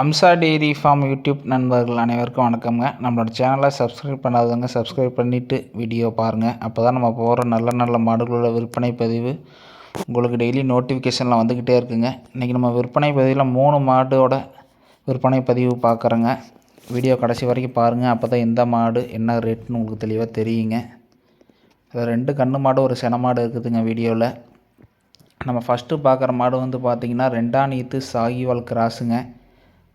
Amsa dairy farm YouTube நண்பர்கள் அனைவருக்கும் வணக்கம்ங்க. நம்மளோட சேனலை சப்ஸ்கிரைப் பண்ணாதவங்க சப்ஸ்கிரைப் பண்ணிவிட்டு வீடியோ பாருங்கள் அப்போ தான் நம்ம போகிற நல்ல நல்ல மாடுகளோட விற்பனை பதிவு உங்களுக்கு டெய்லி நோட்டிஃபிகேஷனில் வந்துக்கிட்டே இருக்குங்க. இன்றைக்கி நம்ம விற்பனை பதிவில் மூணு மாடோட விற்பனை பதிவு பார்க்குறோங்க வீடியோ கடைசி வரைக்கும் பாருங்கள் அப்போ தான் எந்த மாடு என்ன ரேட்னு உங்களுக்கு தெளிவாக தெரியுங்க. அதில் ரெண்டு கன்று மாடு ஒரு சென மாடு இருக்குதுங்க வீடியோவில் நம்ம ஃபஸ்ட்டு பார்க்குற மாடு வந்து பார்த்திங்கன்னா ரெண்டாம் நீத்து சாகிவால் கிராஸுங்க.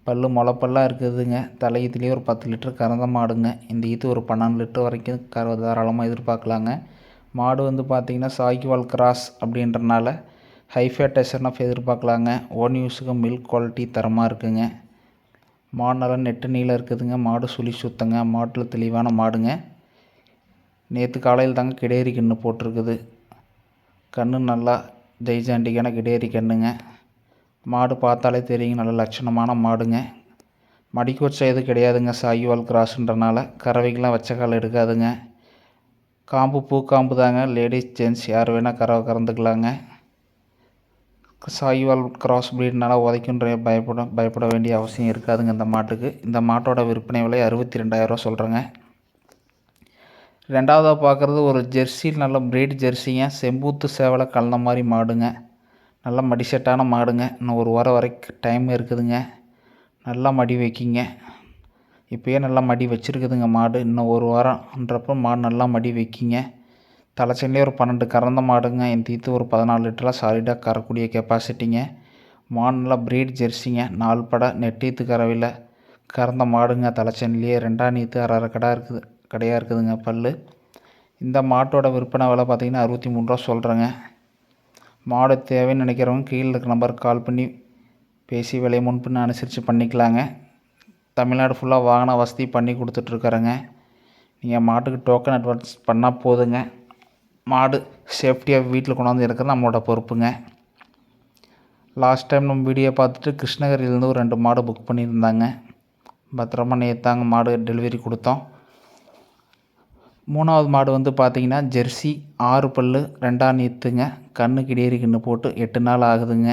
பல் முளப்பல்லாம் இருக்குதுங்க. தலையத்துலேயே ஒரு பத்து லிட்டர் கறந்த மாடுங்க. இந்த ஈத்து ஒரு பன்னெண்டு லிட்டர் வரைக்கும் கற தாராளமாக எதிர்பார்க்கலாங்க. மாடு வந்து பார்த்திங்கன்னா சாய்க்குவால் கிராஸ் அப்படின்றனால ஹைஃபேட் ஆஃப் எதிர்பார்க்கலாங்க. ஓன் யூஸுக்கு மில்க் குவாலிட்டி தரமாக இருக்குங்க. மாடு நல்லா நெட்டு நீளம் இருக்குதுங்க. மாடு சுழி சுத்தங்க. மாட்டில் தெளிவான மாடுங்க. நேற்று காலையில் தாங்க கிடேரி கன்று போட்டிருக்குது. கன்று நல்லா ஜெய்ஜாண்டிக்கான கிடேரி கன்றுங்க மாடு பார்த்தாலே தெரியுங்க நல்ல லட்சணமான மாடுங்க. மடிக்கோச்சை எதுவும் கிடையாதுங்க சாகிவால் கிராஸுன்றனால. கறவைக்கெலாம் வச்ச கால் எடுக்காதுங்க. காம்பு பூ காம்பு தாங்க. லேடிஸ் ஜென்ட்ஸ் யார் வேணால் கறவை கறந்துக்கலாங்க. சாகிவால் கிராஸ் ப்ரீட்னால உதைக்குன்ற பயப்பட பயப்பட வேண்டிய அவசியம் இருக்காதுங்க இந்த மாட்டுக்கு. இந்த மாட்டோட விற்பனை விலை அறுபத்தி ரெண்டாயிரரூவா சொல்கிறேங்க ரெண்டாவதாக பார்க்குறது ஒரு ஜெர்சி நல்ல ப்ரீட் ஜெர்சிங்க. செம்பூத்து சேவலை கலந்த மாதிரி மாடுங்க. நல்லா மடி செட்டான மாடுங்க. இன்னும் ஒரு வாரம் வரைக்கும் டைம் இருக்குதுங்க. நல்லா மடி வைக்கிங்க. இப்போயே நல்லா மடி வச்சுருக்குதுங்க மாடு. இன்னும் ஒரு வாரம்ன்றப்போ மாடு நல்லா மடி வைக்கிங்க. தலைச்சன்லேயே ஒரு பன்னெண்டு கறந்த மாடுங்க. என் தீத்து ஒரு பதினாலு லிட்டராக சாலிடாக கறக்கூடிய கெப்பாசிட்டிங்க மாடு நல்லா ப்ரீட் ஜெர்சிங்க. நாலு படை நெட்டீத்து கறவையில் கறந்த மாடுங்க. தலைச்சனிலேயே ரெண்டாம் நீத்து அரை அரை கடை இருக்குது. கடையாக இருக்குதுங்க பல் இந்த மாட்டோட விற்பனை விலை பார்த்திங்கன்னா அறுபத்தி மூணு ரூபா சொல்கிறேங்க மாடு தேவைன்னு நினைக்கிறவங்க கீழே இருக்கிற நம்பருக்கு கால் பண்ணி பேசி விலையை முன்பின் அனுசரித்து பண்ணிக்கலாங்க. தமிழ்நாடு ஃபுல்லாக வாகன வசதி பண்ணி கொடுத்துட்ருக்குறேங்க. நீங்கள் மாட்டுக்கு டோக்கன் அட்வான்ஸ் பண்ணால் போதுங்க. மாடு சேஃப்டியாக வீட்டில் கொண்டாந்து இருக்கிறது நம்மளோட பொறுப்புங்க. லாஸ்ட் டைம் நம்ம வீடியோ பார்த்துட்டு கிருஷ்ணகிரியிலேருந்து ஒரு ரெண்டு மாடு புக் பண்ணியிருந்தாங்க. பத்திரமா நேற்று தாங்க மாடு டெலிவரி கொடுத்தோம். மூணாவது மாடு வந்து பார்த்திங்கன்னா ஜெர்சி ஆறு பல் ரெண்டாம் நீத்துங்க. கண்ணுக்கு கிடேரி கன்று போட்டு எட்டு நாள் ஆகுதுங்க.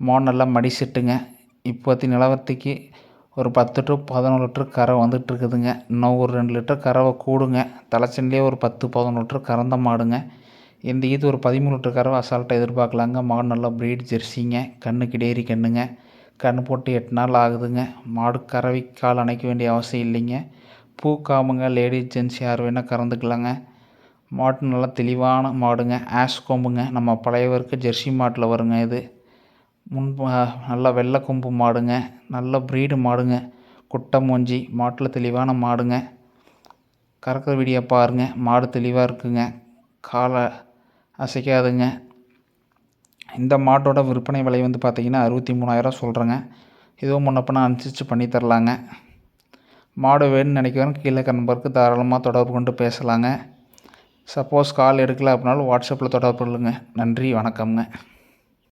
மோன் நல்லா மடிசிட்டுங்க இப்போத்தி நிலவரத்துக்கு ஒரு பத்து டு பதினொன்று லிட்டர் கரை வந்துட்டுருக்குதுங்க. இன்னும் ஒரு ரெண்டு லிட்டர் கறவை கூடுங்க. தலைச்சன்லேயே ஒரு பத்து பதினொரு லிட்டர் கறந்த மாடுங்க. இந்த இது ஒரு பதிமூணு லிட்டர் கறவை அசால்ட்டாக எதிர்பார்க்கலாங்க. மாடு நல்லா ப்ரீட் ஜெர்சிங்க. கண்ணுக்கு கிடேரி கண்ணுங்க. கண் போட்டு எட்டு நாள் ஆகுதுங்க. மாடு கறவை கால் அணைக்க வேண்டிய அவசியம் இல்லைங்க. பூ காமுங்க லேடிஸ் ஜென்ட்ஸ் யார் வேணால் கறந்துக்கலாங்க. மாட்டு நல்லா தெளிவான மாடுங்க. ஆஷ் கொம்புங்க. நம்ம பழையவருக்கு ஜெர்சி மாட்டில் வருங்க இது. முன் நல்லா வெள்ளை கொம்பு மாடுங்க. நல்ல ப்ரீடு மாடுங்க. குட்டை மூஞ்சி மாட்டில் தெளிவான மாடுங்க. கறக்கிற வீடியோ பாருங்க. மாடு தெளிவாக இருக்குங்க. காலை அசைக்காதுங்க. இந்த மாட்டோட விற்பனை விலை வந்து பார்த்திங்கன்னா அறுபத்தி மூணாயிரம் சொல்கிறேங்க இதுவும் முன்னப்போ அனுசரித்து பண்ணி தரலாங்க. மாடு வேணும்னு நினைக்கிறவங்க கீழே நம்பருக்கு தாராளமாக தொடர்பு கொண்டு பேசலாங்க. சப்போஸ் கால் எடுக்கல அப்படின்னாலும் வாட்ஸ்அப்பில் தொடர்பு கொள்ளுங்கள் நன்றி வணக்கம்ங்க.